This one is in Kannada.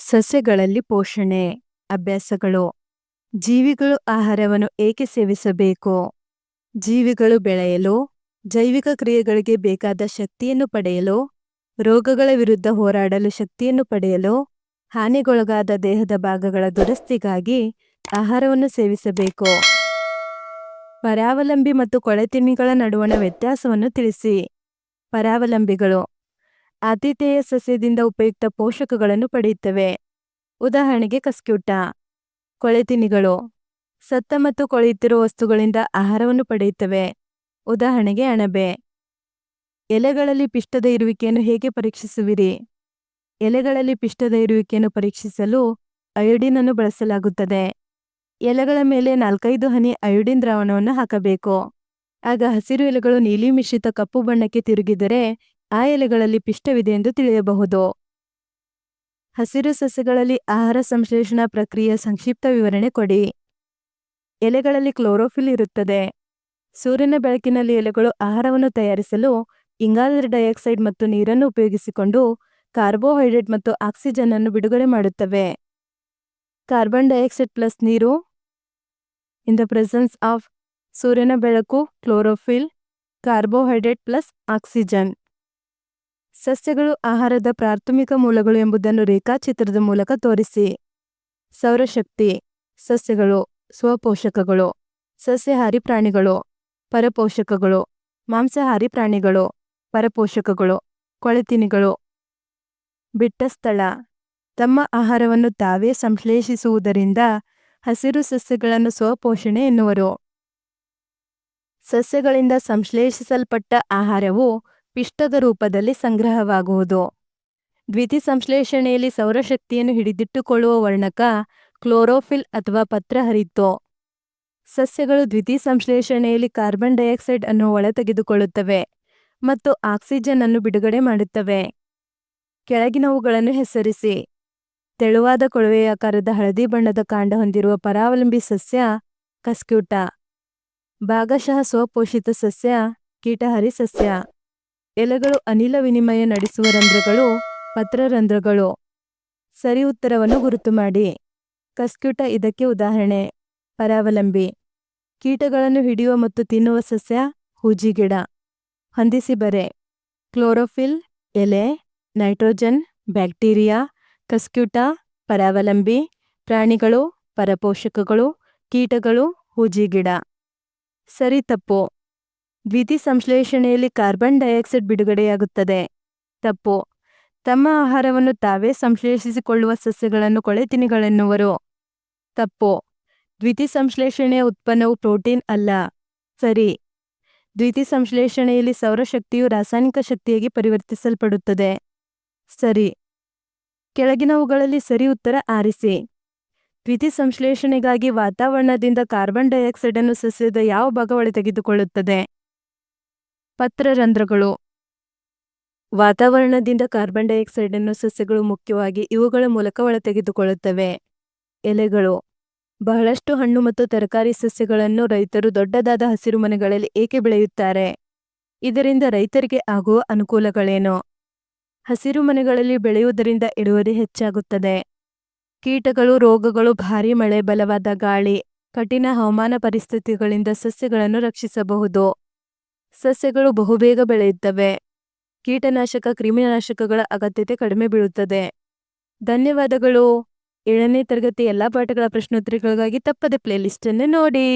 ಸಸ್ಯಗಳಲ್ಲಿ ಪೋಷಣೆ, ಅಭ್ಯಾಸಗಳು, ಜೀವಿಗಳು ಆಹಾರವನ್ನು ಏಕೆ ಸೇವಿಸಬೇಕು? ಜೀವಿಗಳು ಬೆಳೆಯಲು, ಜೈವಿಕ ಕ್ರಿಯೆಗಳಿಗೆ ಬೇಕಾದ ಶಕ್ತಿಯನ್ನು ಪಡೆಯಲು, ರೋಗಗಳ ವಿರುದ್ಧ ಹೋರಾಡಲು ಶಕ್ತಿಯನ್ನು ಪಡೆಯಲು, ಹಾನಿಗೊಳಗಾದ ದೇಹದ ಭಾಗಗಳ ದುರಸ್ತಿಗಾಗಿ ಆಹಾರವನ್ನು ಸೇವಿಸಬೇಕು. ಪರಾವಲಂಬಿ ಮತ್ತು ಕೊಳೆತಿಣಿಗಳ ನಡುವಣ ವ್ಯತ್ಯಾಸವನ್ನು ತಿಳಿಸಿ. ಪರಾವಲಂಬಿಗಳು ಆತಿಥೇಯ ಸಸ್ಯದಿಂದ ಉಪಯುಕ್ತ ಪೋಷಕಗಳನ್ನು ಪಡೆಯುತ್ತವೆ. ಉದಾಹರಣೆಗೆ ಕಸ್ಕ್ಯೂಟ. ಕೊಳೆತಿನಿಗಳು ಸತ್ತ ಮತ್ತು ಕೊಳೆಯುತ್ತಿರುವ ವಸ್ತುಗಳಿಂದ ಆಹಾರವನ್ನು ಪಡೆಯುತ್ತವೆ. ಉದಾಹರಣೆಗೆ ಅಣಬೆ. ಎಲೆಗಳಲ್ಲಿ ಪಿಷ್ಟದ ಇರುವಿಕೆಯನ್ನು ಹೇಗೆ ಪರೀಕ್ಷಿಸುವಿರಿ? ಎಲೆಗಳಲ್ಲಿ ಪಿಷ್ಟದ ಇರುವಿಕೆಯನ್ನು ಪರೀಕ್ಷಿಸಲು ಅಯೋಡಿನ್ ಅನ್ನು ಬಳಸಲಾಗುತ್ತದೆ. ಎಲೆಗಳ ಮೇಲೆ ನಾಲ್ಕೈದು ಹನಿ ಅಯೋಡಿನ್ ದ್ರಾವಣವನ್ನು ಹಾಕಬೇಕು. ಆಗ ಹಸಿರು ಎಲೆಗಳು ನೀಲಿ ಮಿಶ್ರಿತ ಕಪ್ಪು ಬಣ್ಣಕ್ಕೆ ತಿರುಗಿದರೆ ಆ ಎಲೆಗಳಲ್ಲಿ ಪಿಷ್ಟವಿದೆ ಎಂದು ತಿಳಿಯಬಹುದು. ಹಸಿರು ಸಸ್ಯಗಳಲ್ಲಿ ಆಹಾರ ಸಂಶ್ಲೇಷಣಾ ಪ್ರಕ್ರಿಯೆಯ ಸಂಕ್ಷಿಪ್ತ ವಿವರಣೆ ಕೊಡಿ. ಎಲೆಗಳಲ್ಲಿ ಕ್ಲೋರೋಫಿಲ್ ಇರುತ್ತದೆ. ಸೂರ್ಯನ ಬೆಳಕಿನಲ್ಲಿ ಎಲೆಗಳು ಆಹಾರವನ್ನು ತಯಾರಿಸಲು ಇಂಗಾಲದ ಡೈಆಕ್ಸೈಡ್ ಮತ್ತು ನೀರನ್ನು ಉಪಯೋಗಿಸಿಕೊಂಡು ಕಾರ್ಬೋಹೈಡ್ರೇಟ್ ಮತ್ತು ಆಕ್ಸಿಜನ್ ಅನ್ನು ಬಿಡುಗಡೆ ಮಾಡುತ್ತವೆ. ಕಾರ್ಬನ್ ಡೈಆಕ್ಸೈಡ್ ಪ್ಲಸ್ ನೀರು. ಇನ್ ದ ಪ್ರೆಸೆನ್ಸ್ ಆಫ್ ಸೂರ್ಯನ ಬೆಳಕು, ಕ್ಲೋರೋಫಿಲ್, ಕಾರ್ಬೋಹೈಡ್ರೇಟ್ ಪ್ಲಸ್ ಆಕ್ಸಿಜನ್. ಸಸ್ಯಗಳು ಆಹಾರದ ಪ್ರಾಥಮಿಕ ಮೂಲಗಳು ಎಂಬುದನ್ನು ರೇಖಾಚಿತ್ರದ ಮೂಲಕ ತೋರಿಸಿ. ಸೌರಶಕ್ತಿ, ಸಸ್ಯಗಳು, ಸ್ವಪೋಷಕಗಳು, ಸಸ್ಯಾಹಾರಿ ಪ್ರಾಣಿಗಳು, ಪರಪೋಷಕಗಳು, ಮಾಂಸಾಹಾರಿ ಪ್ರಾಣಿಗಳು, ಪರಪೋಷಕಗಳು, ಕೊಳೆತಿನಿಗಳು. ಬಿಟ್ಟ ಸ್ಥಳ, ತಮ್ಮ ಆಹಾರವನ್ನು ತಾವೇ ಸಂಶ್ಲೇಷಿಸುವುದರಿಂದ ಹಸಿರು ಸಸ್ಯಗಳನ್ನು ಸ್ವಪೋಷಣೆ ಎನ್ನುವರು. ಸಸ್ಯಗಳಿಂದ ಸಂಶ್ಲೇಷಿಸಲ್ಪಟ್ಟ ಆಹಾರವು ಪಿಷ್ಟದ ರೂಪದಲ್ಲಿ ಸಂಗ್ರಹವಾಗುವುದು. ದ್ವಿತಿ ಸಂಶ್ಲೇಷಣೆಯಲ್ಲಿ ಸೌರಶಕ್ತಿಯನ್ನು ಹಿಡಿದಿಟ್ಟುಕೊಳ್ಳುವ ವರ್ಣಕ ಕ್ಲೋರೋಫಿಲ್ ಅಥವಾ ಪತ್ರ ಹರಿತು. ಸಸ್ಯಗಳು ದ್ವಿತಿ ಸಂಶ್ಲೇಷಣೆಯಲ್ಲಿ ಕಾರ್ಬನ್ ಡೈಆಕ್ಸೈಡ್ ಅನ್ನು ಒಳತೆಗೆದುಕೊಳ್ಳುತ್ತವೆ ಮತ್ತು ಆಕ್ಸಿಜನ್ ಅನ್ನು ಬಿಡುಗಡೆ ಮಾಡುತ್ತವೆ. ಕೆಳಗಿನವುಗಳನ್ನು ಹೆಸರಿಸಿ. ತೆಳುವಾದ ಕೊಳವೆಯಾಕಾರದ ಹಳದಿ ಬಣ್ಣದ ಕಾಂಡ ಹೊಂದಿರುವ ಪರಾವಲಂಬಿ ಸಸ್ಯ ಕಸ್ಕ್ಯೂಟ. ಭಾಗಶಃ ಸ್ವಪೋಷಿತ ಸಸ್ಯ ಕೀಟಹರಿ ಸಸ್ಯ. ಎಲೆಗಳು ಅನಿಲ ವಿನಿಮಯ ನಡೆಸುವ ರಂಧ್ರಗಳು ಪತ್ರರಂಧ್ರಗಳು ಸರಿ ಉತ್ತರವನ್ನು ಗುರುತು ಮಾಡಿ. ಕಸ್ಕ್ಯೂಟ ಇದಕ್ಕೆ ಉದಾಹರಣೆ. ಪರಾವಲಂಬಿ. ಕೀಟಗಳನ್ನು ಹಿಡಿಯುವ ಮತ್ತು ತಿನ್ನುವ ಸಸ್ಯ ಹೂಜಿಗಿಡ ಹೊಂದಿಸಿ ಬರೆ. ಕ್ಲೋರೋಫಿಲ್, ಎಲೆ, ನೈಟ್ರೋಜನ್, ಬ್ಯಾಕ್ಟೀರಿಯಾ, ಕಸ್ಕ್ಯೂಟ, ಪರಾವಲಂಬಿ, ಪ್ರಾಣಿಗಳು, ಪರಪೋಷಕಗಳು, ಕೀಟಗಳು ಹೂಜಿಗಿಡ ಸರಿ ತಪ್ಪು. ದ್ವಿತಿ ಸಂಶ್ಲೇಷಣೆಯಲ್ಲಿ ಕಾರ್ಬನ್ ಡೈಆಕ್ಸೈಡ್ ಬಿಡುಗಡೆಯಾಗುತ್ತದೆ. ತಪ್ಪು. ತಮ್ಮ ಆಹಾರವನ್ನು ತಾವೇ ಸಂಶ್ಲೇಷಿಸಿಕೊಳ್ಳುವ ಸಸ್ಯಗಳನ್ನು ಕೊಳೆತಿನಿಗಳೆನ್ನುವರು. ತಪ್ಪು. ದ್ವಿತಿ ಸಂಶ್ಲೇಷಣೆಯ ಉತ್ಪನ್ನವು ಪ್ರೋಟೀನ್ ಅಲ್ಲ. ಸರಿ. ದ್ವಿತಿ ಸಂಶ್ಲೇಷಣೆಯಲ್ಲಿ ಸೌರಶಕ್ತಿಯು ರಾಸಾಯನಿಕ ಶಕ್ತಿಯಾಗಿ ಪರಿವರ್ತಿಸಲ್ಪಡುತ್ತದೆ. ಸರಿ. ಕೆಳಗಿನವುಗಳಲ್ಲಿ ಸರಿ ಉತ್ತರ ಆರಿಸಿ. ದ್ವಿತಿ ಸಂಶ್ಲೇಷಣೆಗಾಗಿ ವಾತಾವರಣದಿಂದ ಕಾರ್ಬನ್ ಡೈಆಕ್ಸೈಡ್ ಅನ್ನು ಸಸ್ಯದ ಯಾವ ಭಾಗವಳಿ ತೆಗೆದುಕೊಳ್ಳುತ್ತದೆ? ಪತ್ರರಂಧ್ರಗಳು. ವಾತಾವರಣದಿಂದ ಕಾರ್ಬನ್ ಡೈಆಕ್ಸೈಡ್ ಅನ್ನು ಸಸ್ಯಗಳು ಮುಖ್ಯವಾಗಿ ಇವುಗಳ ಮೂಲಕ ಒಳತೆಗೆದುಕೊಳ್ಳುತ್ತವೆ. ಎಲೆಗಳು. ಬಹಳಷ್ಟು ಹಣ್ಣು ಮತ್ತು ತರಕಾರಿ ಸಸ್ಯಗಳನ್ನು ರೈತರು ದೊಡ್ಡದಾದ ಹಸಿರು ಮನೆಗಳಲ್ಲಿ ಏಕೆ ಬೆಳೆಯುತ್ತಾರೆ? ಇದರಿಂದ ರೈತರಿಗೆ ಆಗುವ ಅನುಕೂಲಗಳೇನು? ಹಸಿರು ಮನೆಗಳಲ್ಲಿ ಬೆಳೆಯುವುದರಿಂದ ಇಳುವರಿ ಹೆಚ್ಚಾಗುತ್ತದೆ. ಕೀಟಗಳು, ರೋಗಗಳು, ಭಾರೀ ಮಳೆ, ಬಲವಾದ ಗಾಳಿ, ಕಠಿಣ ಹವಾಮಾನ ಪರಿಸ್ಥಿತಿಗಳಿಂದ ಸಸ್ಯಗಳನ್ನು ರಕ್ಷಿಸಬಹುದು. ಸಸ್ಯಗಳು ಬಹುಬೇಗ ಬೆಳೆಯುತ್ತವೆ. ಕೀಟನಾಶಕ, ಕ್ರಿಮಿನಾಶಕಗಳ ಅಗತ್ಯತೆ ಕಡಿಮೆ ಬೀಳುತ್ತದೆ. ಧನ್ಯವಾದಗಳು. ಏಳನೇ ತರಗತಿ ಎಲ್ಲಾ ಪಾಠಗಳ ಪ್ರಶ್ನೋತ್ತರಗಳಿಗಾಗಿ ತಪ್ಪದೆ ಪ್ಲೇಲಿಸ್ಟನ್ನು ನೋಡಿ.